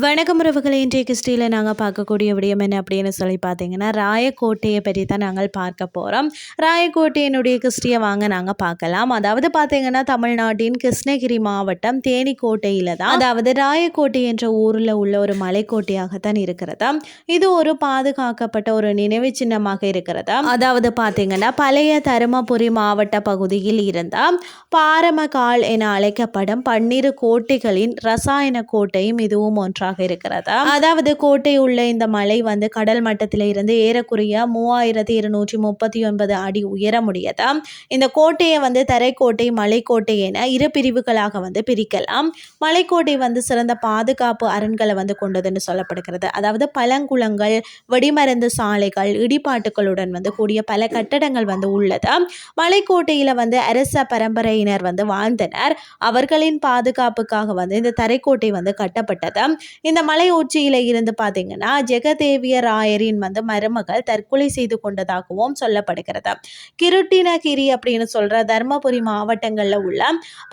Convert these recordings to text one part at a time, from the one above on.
வணக்கம் உறவுகளை. இன்றைய கிறிஸ்டியில் நாங்கள் பார்க்கக்கூடிய விடயம் என்ன அப்படின்னு சொல்லி பார்த்தீங்கன்னா ராயக்கோட்டையை பற்றி தான் நாங்கள் பார்க்க போகிறோம் ராயக்கோட்டையினுடைய கிறிஸ்டியை வாங்க நாங்கள் பார்க்கலாம். அதாவது பார்த்தீங்கன்னா தமிழ்நாட்டின் கிருஷ்ணகிரி மாவட்டம் தேனிக்கோட்டையில் தான். அதாவது ராயக்கோட்டை என்ற ஊரில் உள்ள ஒரு மலைக்கோட்டையாகத்தான் இருக்கிறதா? இது ஒரு பாதுகாக்கப்பட்ட ஒரு நினைவு சின்னமாக இருக்கிறதா? அதாவது பார்த்தீங்கன்னா பழைய தருமபுரி மாவட்ட பகுதியில் இருந்தால் பாரமகால் என அழைக்கப்படும் பன்னிரு கோட்டைகளின் ரசாயன கோட்டையும் இதுவும் ஒன்று ஒன்றாக இருக்கிறதா? அதாவது கோட்டை உள்ள இந்த மலை வந்து கடல் மட்டத்தில் இருந்து ஏறக்குறைய மூவாயிரத்தி இருநூற்றி முப்பத்தி ஒன்பது அடி உயர முடியதா இந்த கோட்டையை வந்து தரைக்கோட்டை மலைக்கோட்டை என இரு பிரிவுகளாக வந்து பிரிக்கலாம். மலைக்கோட்டை வந்து சிறந்த பாதுகாப்பு அரண்களை வந்து கொண்டதுன்னு சொல்லப்படுகிறது. அதாவது பழங்குளங்கள் வெடிமருந்து சாலைகள் இடிபாட்டுகளுடன் வந்து கூடிய பல கட்டடங்கள் வந்து உள்ளது? மலைக்கோட்டையில் வந்து அரச பரம்பரையினர் வந்து வாழ்ந்தனர். அவர்களின் பாதுகாப்புக்காக வந்து இந்த தரைக்கோட்டை வந்து கட்டப்பட்டது? இந்த மலை உச்சியில இருந்து பார்த்தீங்கன்னா ஜெகதேவிய ராயரின் வந்து மருமகள் தற்கொலை செய்து கொண்டதாகவும் சொல்லப்படுகிறது. கிருட்டினகிரி அப்படின்னு சொல்ற தர்மபுரி மாவட்டங்களில் உள்ள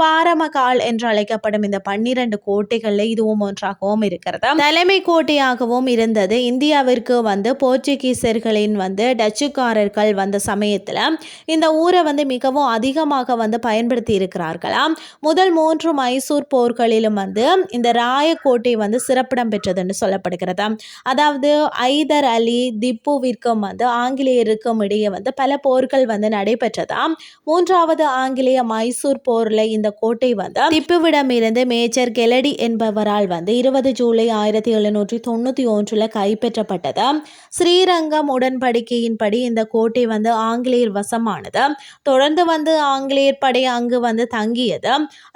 பாரமகால் என்று அழைக்கப்படும் இந்த பன்னிரண்டு கோட்டைகள்ல இதுவும் ஒன்றாகவும் இருக்கிறது. தலைமை கோட்டையாகவும் இருந்தது. இந்தியாவிற்கு வந்து போர்ச்சுகீசர்களின் வந்து டச்சுக்காரர்கள் வந்த சமயத்தில் இந்த ஊரை வந்து மிகவும் அதிகமாக வந்து பயன்படுத்தி இருக்கிறார்களாம். முதல் மூன்று மைசூர் போர்களிலும் வந்து இந்த ராயக்கோட்டை வந்து சிறப்பிடம் பெற்றதுன்னு சொல்லப்படுகிறது? அதாவது ஐதர் அலி திப்புவிற்கும் வந்து ஆங்கிலேயருக்கும் இடையே வந்து பல போர்கள் வந்து நடைபெற்றதாம் மூன்றாவது ஆங்கிலேய மைசூர் போரில் இந்த கோட்டை வந்து திப்புவிடம் இருந்து மேஜர் கெலடி என்பவரால் வந்து இருபது ஜூலை ஆயிரத்தி எழுநூற்றி தொண்ணூற்றி ஒன்றில் கைப்பற்றப்பட்டது? ஸ்ரீரங்கம் உடன்படிக்கையின்படி இந்த கோட்டை வந்து ஆங்கிலேயர் வசமானது? தொடர்ந்து வந்து ஆங்கிலேயர் படை அங்கு வந்து தங்கியது?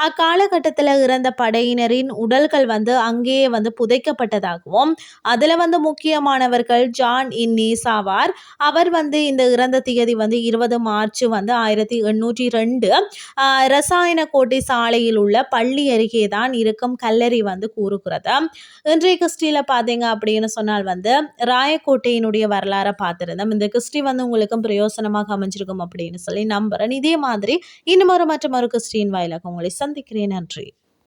அக்காலகட்டத்தில் இறந்த படையினரின் உடல்கள் வந்து அங்கேயே வந்து புதைக்கப்பட்டதாகவும் அதில் வந்து முக்கியமானவர்கள் ஜான் இன்னீஸ் ஆவார் அவர் வந்து இந்த இறந்த தேதி வந்து இருபது மார்ச் வந்து ஆயிரத்தி எண்ணூற்றி ரெண்டு ரசாயன கோட்டை சாலையில் உள்ள பள்ளி அருகே தான் இருக்கும் கல்லறி வந்து கூறுகிறது. இன்றைய கிறிஸ்டியில் பார்த்தீங்க அப்படின்னு சொன்னால் வந்து ராயக்கோட்டையினுடைய வரலாறை பார்த்துருந்தோம். இந்த கிறிஸ்டி வந்து உங்களுக்கும் பிரயோசனமாக அமைஞ்சிருக்கும் அப்படின்னு சொல்லி நம்புகிறேன் இதே மாதிரி இன்னும் ஒரு மற்றும் ஒரு கிறிஸ்டின் வாயிலாக உங்களை சந்திக்கிறேன். நன்றி.